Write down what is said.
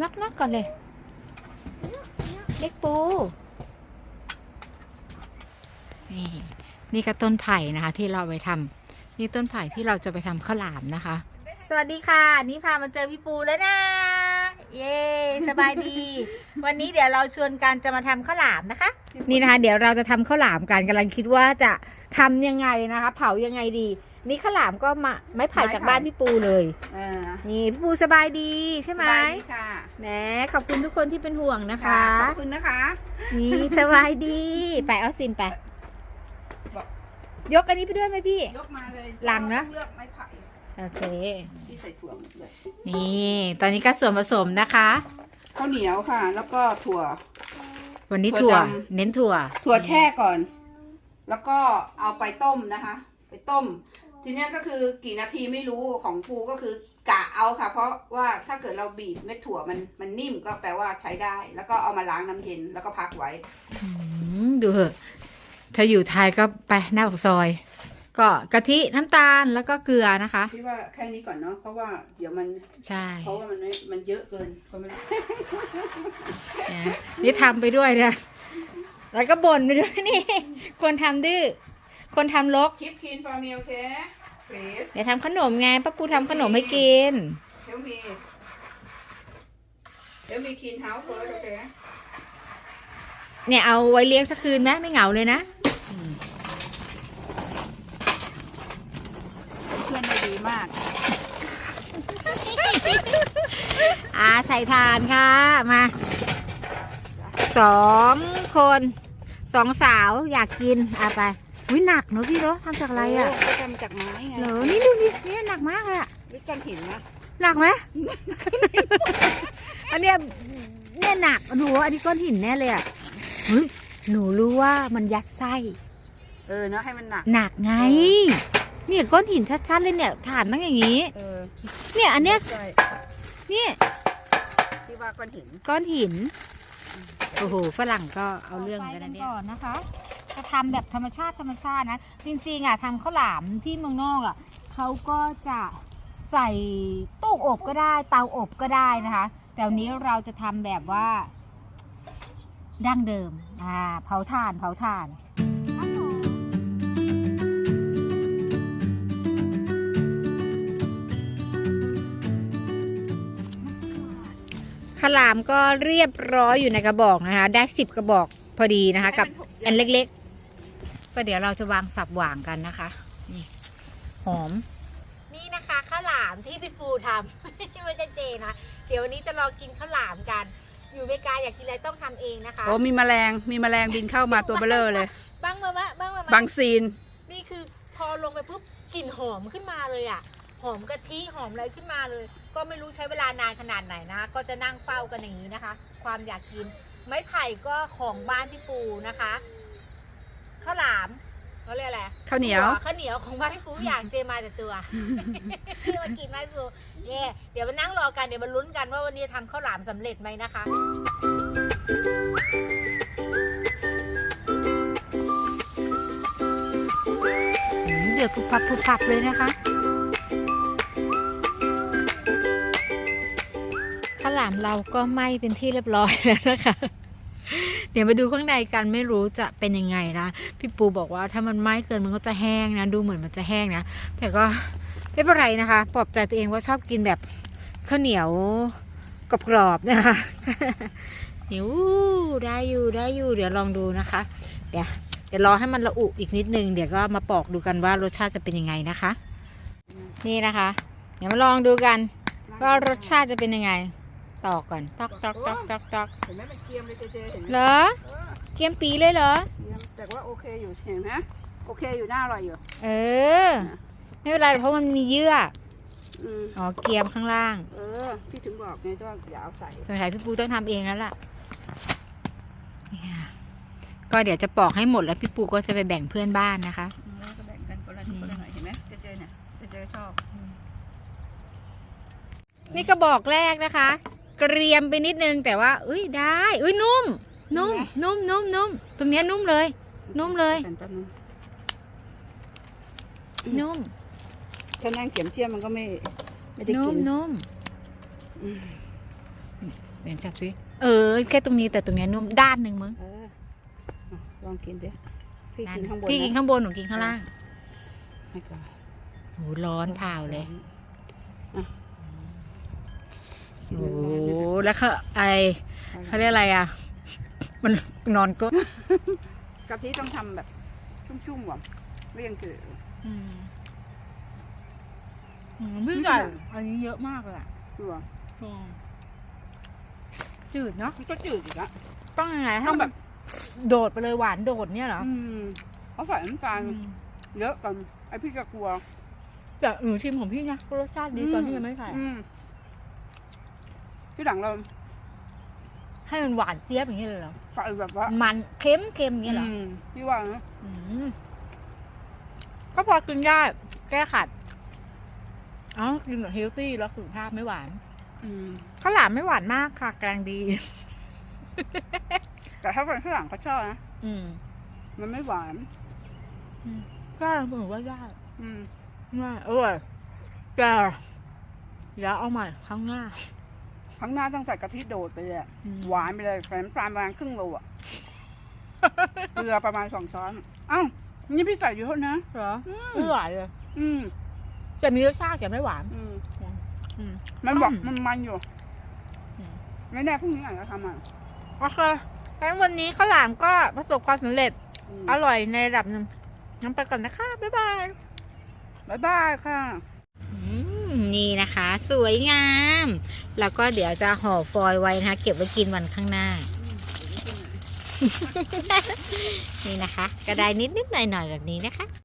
นักนักก่อนเลย เล็กปู นี่นี่ก็ต้นไผ่นะคะ ที่เราไปทำนี่ต้นไผ่ที่เราจะไปทำข้าวหลามนะคะ สวัสดีค่ะ นี่พามาเจอพี่ปูแล้วนะ เย้สบายดี วันนี้เดี๋ยวเราชวนกันจะมาทำข้าวหลามนะคะ นี่นะคะ เดี๋ยวเราจะทำข้าวหลามกันกำลังคิดว่าจะทำยังไงนะคะ เผายังไงดี นี่ข้าวหลามก็มาไม้ไผ่จากบ้านพี่ปูเลยอ่านี่พี่ปูสบายดีใช่ไหมสบายดีค่ะแหมขอบคุณทุกคนที่เป็นห่วงนะคะ ขอบคุณนะคะ นี่สบายดี ไปเอาซินไปบอกยกอันนี้ไปด้วยไหมพี่ ยกมาเลยหลังนะต้องเลือกไม้ไผ่โอเค ที่ใส่ถั่วหมดเลยนี่ ตอนนี้ก็ส่วนผสมนะคะ ข้าวเหนียวค่ะ แล้วก็ถั่ว วันนี้ถั่ถั่ววดำ เน้นถั่วถั่วแช่ก่อน แล้วก็เอาไปต้มนะคะ ไปต้ม ทีเนี้ยก็คือกี่นาทีไม่รู้ของปูก็คือกะเอาค่ะ เพราะว่าถ้าเกิดเราบีบเม็ดถั่วมันมันนิ่มก็แปลว่าใช้ได้ แล้วก็เอามาล้างน้ำเย็นแล้วก็พักไว้ อืมดูเหอะถ้าอยู่ไทยก็ไปหน้าปากซอย ก็กะทิน้ำตาลแล้วก็เกลือนะคะ พี่ว่าแค่นี้ก่อนเนาะเพราะว่าเดี๋ยวมันใช่เพราะว่ามันไม่มันเยอะเกินเพราะมันนะนี่ทำไปด้วยนะ แล้วก็บ่นไปด้วยนี่คนทำดื้อ คนทำลก Keep clean for me okay please เดี๋ยวทำขนมไงป้าปูทำขนมให้กิน Help me Help me clean house first okay เนี่ยเอาไว้เลี้ยงสักคืนไหมไม่เหงาเลยนะ เพื่อนได้ดีมาก อ่าใส่ทานค่ะ มาสองคนสองสาวอยากกินอะไป วิหนักเนอะพี่เนาะทำจากอะไรอะโก็ทำจากไม้ไงเหรอนี่ดูดิเนี่ยหนักมากเลยอะหรือก้อนหินนะหนักไหม อันเนี้ยเนี่ยหนักหนูว่าอันนี้ก้อนหินแน่เลยอะเฮ้ยหนูรู้ว่ามันยัดไส้เออเนาะให้มันหนัก หนักไง เนี่ยก้อนหินชัดๆเลยเนี่ยฐานตั้งอย่างนี้ เออเนี่ยอันเนี้ยใช่เนี่ยที่ว่าก้อนหิน ก้อนหิน โอ้โหฝรั่งก็เอาเรื่องเหมือนกันนะเนี่ย ก่อนนะคะ จะทำแบบธรรมชาติธรรมชาตินะ จริงๆอะทำข้าวหลามที่เมืองนอกอะเขาก็จะใส่ตู้อบก็ได้ เตาอบก็ได้นะคะ แต่วันนี้เราจะทำแบบว่าดั้งเดิมอ่าเผาถ่านเผาถ่านขาวหลามก็เรียบร้อยอยู่ในกระบอกนะคะ ได้สิบกระบอกพอดีนะคะ กับอันเล็กๆ ก็เดี๋ยวเราจะวางสับหว่างกันนะคะนี่หอม นี่นะคะข้าวหลามที่พี่ปูทำไม่ใช่เจนะเดี๋ยววันนี้จะลองกินข้าวหลามกัน อยู่อเมริกาอยากกินอะไรต้องทำเองนะคะโอ้มีแมลงมีแมลงบินเข้ามาตัวเบลอเลย บ้างมามะบ้างมามะบางซีน นี่คือพอลงไปปุ๊บกลิ่นหอมขึ้นมาเลยอะ่ะหอมกะทิหอมอะไรขึ้นมาเลย ก็ไม่รู้ใช้เวลานานขนาดไหนนะ ก็จะนั่งเฝ้ากันอย่างนี้นะคะ ความอยากกิน ไม้ไผ่ก็ของบ้านพี่ปูนะคะ ข้าวหลามเขาเรียกอะไรข้าวเหนียว ข้าวเหนียวของบ้านพี่ปูอย่างเจมาแต่ตัวที่มากินบ้านพี่ปูเย่เดี๋ยวมานั่งรอกันเดี๋ยวมาลุ้นกันว่าวันนี้จะทำข้าวหลามสำเร็จไหมนะคะหืมเดือดผุบพับผุบพับเลยนะคะข้าวหลามเราก็ไหม้เป็นที่เรียบร้อยแล้วนะคะ เดี๋ยวมาดูข้างในกันไม่รู้จะเป็นยังไงนะพี่ปูบอกว่าถ้ามันไหม้เกินมันก็จะแห้งนะ ดูเหมือนมันจะแห้งนะ แต่ก็ไม่เป็นไรนะคะปลอบใจตัวเองว่าชอบกินแบบข้าวเหนียวกรอบๆนะคะหิวได้อยู่ได้อยู่ เดี๋ยวลองดูนะคะ เดี๋ยวเดี๋ยวรอให้มันละอุอีกนิดนึงเดี๋ยวก็มาปอกดูกันว่ารสชาติจะเป็นยังไงนะคะ นี่นะคะ เดี๋ยวมาลองดูกันว่ารสชาติจะเป็นยังไง ตอกก่อนตอกตอกตอกตอกตอกเห็นไหมมันเกรียมเลยเจเจเห็นไหมเหรอเกียมปีเลยเหรอ เกรียมแต่ว่าโอเคอยู่เห็นไหมโอเคอยู่น่าอร่อยอยู่ เออ ไม่เป็นไรเพราะมันมีเยื่ออืมอ๋อเกียมข้างล่างเออ พี่ถึงบอกไงว่าอย่าเอาใส่สงสัยพี่ปูต้องทำเองแล้วล่ะนี่ค่ะก็เดี๋ยวจะปอกให้หมดแล้วพี่ปูก็จะไปแบ่งเพื่อนบ้านนะคะแล้วก็แบ่งกันคนละนิดคนละหน่อยเห็นไหมเจเจเนี่ยเจเจชอบนี่กระบอกแรกนะคะเกรียมไปนิดนึงแต่ว่าเอ้ยได้เอ้ยนุ่ม นุ่มนุ่มนุ่มนุ่มตรงเนี้ยนุ่มเลย นุ่มเลยแป๊บนึงนุ่มถ้านั่งเขียมเจียมมันก็ไม่ไม่ได้นุ่กิมนนุ่มเดี๋ยวจับสิเออ แค่ตรงนี้แต่ตรงเนี้ยนุ่มด้านหนึ่งมึงเอออะลองกินดิพี่กินข้างบนพี่กินนะข้างบนหนูกินข้างล่างไม่ก่อนโหร้อนเผาเลย อะ โอ้โหแล้วเขาไอเขาเรียกอะไรอะ มันนอนก็กะทิต้องทำแบบชุ่มๆหวานไม่ยังเกลืออืมอืมพี่ใส่อันนี้เยอะมากเลยอะเกลืออืมจืดเนาะมันก็จืดอีกละต้องยังไงให้ต้องแบบโดดไปเลยหวานโดดเนี่ยเหรออืมเขาใส่น้ำตาลอืมเยอะกันไอพี่ก็กลัว แต่หนูชิมของพี่นะรสชาติดีตอนที่ยังไม่ใส่อืม ที่หลังเราให้มันหวานเจี๊ยบอย่างนี้เลยเหรอใส่แบบว่ามันเค็มเค็มอย่างนี้เหรอมพี่ว่านะอืมก็พอกินได้แก้ขัดเอ๋อกินแบบเฮลตี้รักสุขภาพไม่หวานอืมข้าวหลามไม่หวานมากค่ะกลางดี แต่ถ้าเป็นฝรั่งเขาชอบนะอืมมันไม่หวานก็เหมือนว่าได้อืมว่าเออแต่เดี๋ยวเอาใหม่ครั้งหน้า ข้างหน้าต้องใส่กะทิโดดไปเลยอะอืม หวานไปเลยใส่น้ำตาลประมาณครึ่งโลอะเกลือประมาณสองช้อนเอ้านี่พี่ใส่เยอะนะ เหรอไม่หวานเลยอืม แต่มีรสชาติแต่ไม่หวาน อืม อืมมันบอกอืมมันมันอยู่อืม ไม่แน่พรุ่งนี้อาจจะทำอะโอเคงั้นวันนี้ข้าวหลามก็ประสบความสำเร็จอืมอร่อยในระดับหนึงงั้นไปก่อนนะคะ บ๊ายบาย บ๊ายบายค่ะ นี่นะคะ สวยงาม แล้วก็เดี๋ยวจะห่อฟอยล์ไว้นะคะ เก็บไว้กินวันข้างหน้า นี่นะคะ ก็ได้นิดนิดๆหน่อยหน่อยๆแบบนี้นะคะ